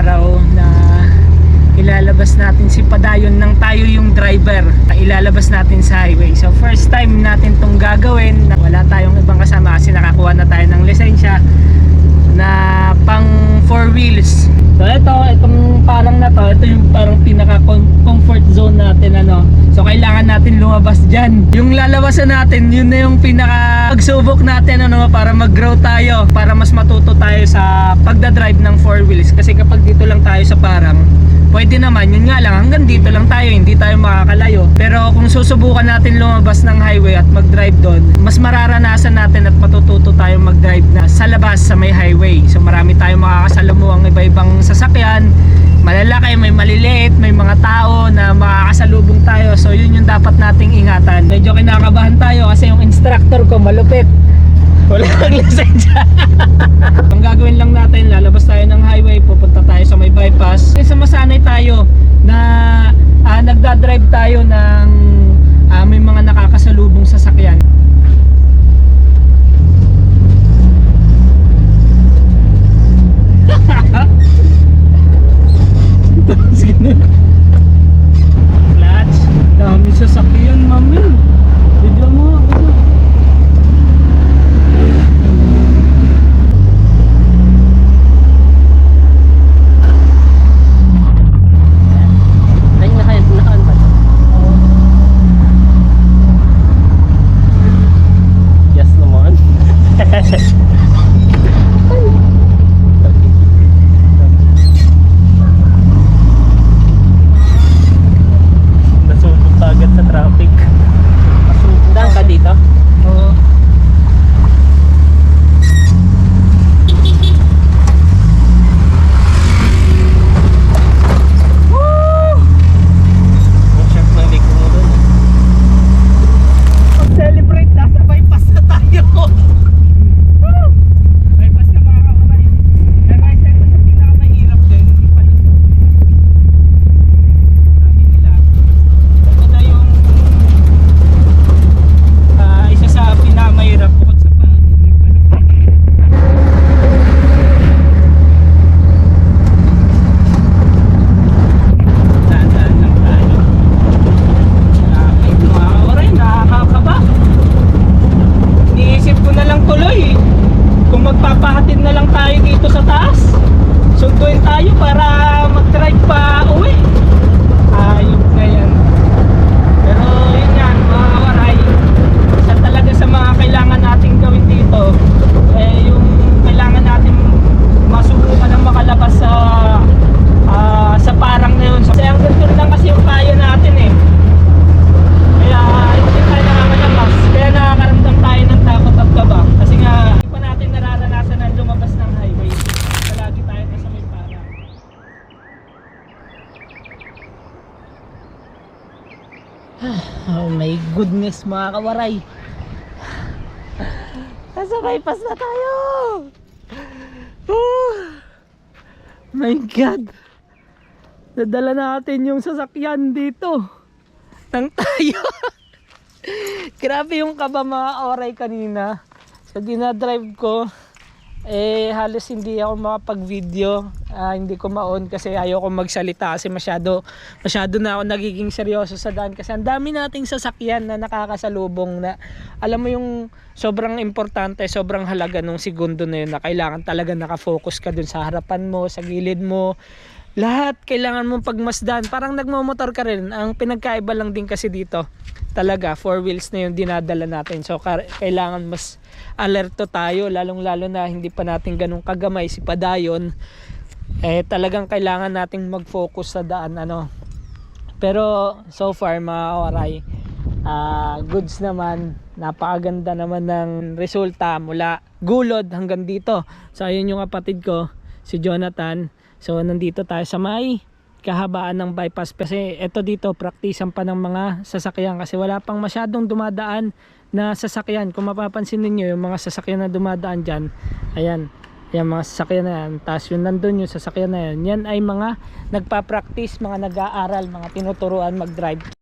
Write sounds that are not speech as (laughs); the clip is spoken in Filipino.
araw na ilalabas natin si Padayon nang tayo yung driver. Ta ilalabas natin sa highway. So first time natin tong gagawin. Wala tayong ibang kasama kasi nakakuha na tayo ng lisensya na pang 4 wheels. So ito, itong parang na to ito yung parang pinaka natin ano. So kailangan natin lumabas diyan. Yung lalabasan natin, yun na yung pinaka pagsubok natin ano para mag-grow tayo, para mas matuto tayo sa pagda-drive ng four wheels kasi kapag dito lang tayo sa parang Pwede naman, yun nga lang, hanggang dito lang tayo, hindi tayo makakalayo. Pero kung susubukan natin lumabas ng highway at mag-drive doon, mas mararanasan natin at matututo tayo mag-drive na sa labas sa may highway. So marami tayong makakasalamuang iba-ibang sasakyan, malalaki, may maliliit, may mga tao na makakasalubong tayo. So yun yung dapat nating ingatan. Medyo kinakabahan tayo kasi yung instructor ko malupit. Wala (laughs) kang lisensya. (laughs) Ang gagawin lang natin, lalabas tayo ng highway, pupunta tayo sa may bypass. Kasi masanay tayo na ah, nagdadrive tayo ng ah, may mga nakakasalubong sasakyan. (laughs) Oh my goodness mga kawaray. Nasa bypass na tayo. Oh, my God. Nadala natin yung sasakyan dito. Nang tayo. (laughs) Grabe yung kaba mga oray kanina. Sa dinadrive ko, eh halos hindi ako makapag-video. Ah, hindi ko ma-on kasi ayoko magsalita kasi masyado, masyado na ako nagiging seryoso sa daan kasi ang dami nating sasakyan na nakakasalubong na alam mo yung sobrang importante, sobrang halaga nung segundo na yun na kailangan talaga nakafocus ka dun sa harapan mo, sa gilid mo, lahat kailangan mong pagmasdan. Parang nagmamotor ka rin. Ang pinagkaiba lang din kasi dito, talaga, four wheels na yung dinadala natin. So, kailangan mas alerto tayo, lalong-lalo na hindi pa natin ganun kagamay si Padayon. Eh, talagang kailangan nating mag-focus sa daan, ano. Pero, so far, mga kawaray, ah, goods naman. Napakaganda naman ng resulta mula gulod hanggang dito. So, ayun yung kapatid ko, si Jonathan. So nandito tayo sa may kahabaan ng bypass. Kasi ito dito praktisan pa ng mga sasakyan kasi wala pang masyadong dumadaan na sasakyan. Kung mapapansin niyo yung mga sasakyan na dumadaan dyan ayan yung mga sasakyan na yan. Tapos yung nandun yung sasakyan na yan. Yan ay mga nagpa-practice mga nag-aaral mga tinuturuan mag-drive